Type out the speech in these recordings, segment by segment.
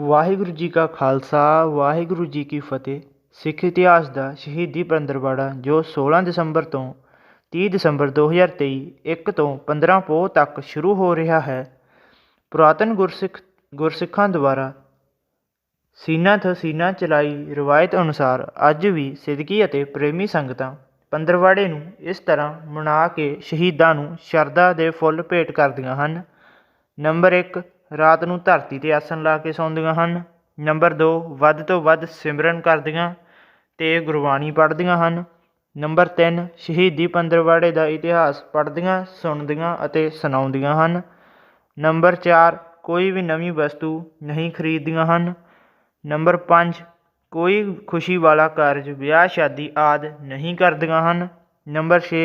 ਵਾਹਿਗੁਰੂ ਜੀ ਕਾ ਖਾਲਸਾ, ਵਾਹਿਗੁਰੂ ਜੀ ਕੀ ਫਤਿਹ। ਸਿੱਖ ਇਤਿਹਾਸ ਦਾ ਸ਼ਹੀਦੀ ਪੰਦਰਵਾੜਾ ਜੋ 16 ਦਸੰਬਰ ਤੋਂ 30 ਦਸੰਬਰ 2023 1 ਤੋਂ 15 ਪੋਹ ਤੱਕ ਸ਼ੁਰੂ ਹੋ ਰਿਹਾ ਹੈ। ਪੁਰਾਤਨ ਗੁਰਸਿੱਖ, ਗੁਰਸਿੱਖਾਂ ਦੁਆਰਾ ਸੀਨਾ ਤੋਂ ਸੀਨਾ ਚਲਾਈ ਰਵਾਇਤ ਅਨੁਸਾਰ ਅੱਜ ਵੀ ਸਿਦਕੀ ਅਤੇ ਪ੍ਰੇਮੀ ਸੰਗਤਾਂ ਪੰਦਰਵਾੜੇ ਨੂੰ ਇਸ ਤਰ੍ਹਾਂ ਮਨਾ ਕੇ ਸ਼ਹੀਦਾਂ ਨੂੰ ਸ਼ਰਧਾ ਦੇ ਫੁੱਲ ਭੇਟ ਕਰਦੀਆਂ ਹਨ। ਨੰਬਰ 1 ਰਾਤ ਨੂੰ ਧਰਤੀ ਤੇ ਆਸਣ ਲਾ ਕੇ ਸੌਂਦੀਆਂ ਹਨ। ਨੰਬਰ 2 ਵੱਧ ਤੋਂ ਵੱਧ ਸਿਮਰਨ ਕਰਦੀਆਂ ਤੇ ਗੁਰਬਾਣੀ ਪੜ੍ਹਦੀਆਂ ਹਨ। ਨੰਬਰ 3 ਸ਼ਹੀਦੀ ਪੰਦਰਵਾੜੇ ਦਾ ਇਤਿਹਾਸ ਪੜ੍ਹਦੀਆਂ, ਸੁਣਦੀਆਂ ਅਤੇ ਸੁਣਾਉਂਦੀਆਂ ਹਨ। ਨੰਬਰ 4 ਕੋਈ ਵੀ ਨਵੀਂ ਵਸਤੂ ਨਹੀਂ ਖਰੀਦਦੀਆਂ ਹਨ। ਨੰਬਰ 5 ਕੋਈ ਖੁਸ਼ੀ ਵਾਲਾ ਕਾਰਜ, ਵਿਆਹ, ਸ਼ਾਦੀ ਆਦਿ ਨਹੀਂ ਕਰਦੀਆਂ ਹਨ। ਨੰਬਰ 6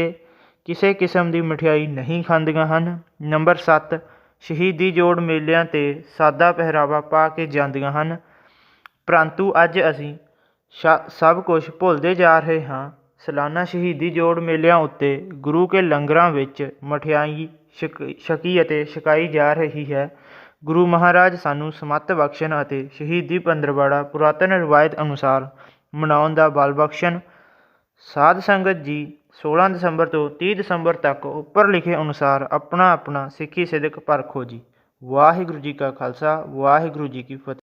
ਕਿਸੇ ਕਿਸਮ ਦੀ ਮਠਿਆਈ ਨਹੀਂ ਖਾਂਦੀਆਂ ਹਨ। ਨੰਬਰ 7 ਸ਼ਹੀਦੀ ਜੋੜ ਮੇਲਿਆਂ ਤੇ ਸਾਦਾ ਪਹਿਰਾਵਾ ਪਾ ਕੇ ਜਾਂਦੀਆਂ ਹਨ। ਪਰੰਤੂ ਅੱਜ ਅਸੀਂ ਸ਼ਾ, ਸਭ ਕੁਛ ਭੁੱਲਦੇ ਜਾ ਰਹੇ ਹਾਂ। ਸਲਾਨਾ ਸ਼ਹੀਦੀ ਜੋੜ ਮੇਲਿਆਂ ਉੱਤੇ ਗੁਰੂ ਕੇ ਲੰਗਰਾਂ ਵਿੱਚ ਮਠਿਆਈ ਛਕ, ਛਕੀ ਅਤੇ ਛਕਾਈ ਜਾ ਰਹੀ ਹੈ। ਗੁਰੂ ਮਹਾਰਾਜ ਸਾਨੂੰ ਸਮੱਤ ਬਖਸ਼ਣ ਅਤੇ ਸ਼ਹੀਦੀ ਪੰਦਰਵਾੜਾ ਪੁਰਾਤਨ ਰਵਾਇਤ ਅਨੁਸਾਰ ਮਨਾਉਣ ਦਾ ਬਲ ਬਖਸ਼ਣ। ਸਾਧ ਸੰਗਤ ਜੀ 16 ਦਸੰਬਰ ਤੋਂ ਤੀਹ ਦਸੰਬਰ ਤੱਕ ਉੱਪਰ ਲਿਖੇ ਅਨੁਸਾਰ ਆਪਣਾ ਆਪਣਾ ਸਿੱਖੀ ਸਿਦਕ ਪਰਖੋ ਜੀ ਵਾਹਿਗੁਰੂ ਜੀ ਕਾ ਖਾਲਸਾ, ਵਾਹਿਗੁਰੂ ਜੀ ਕੀ ਫਤਿਹ।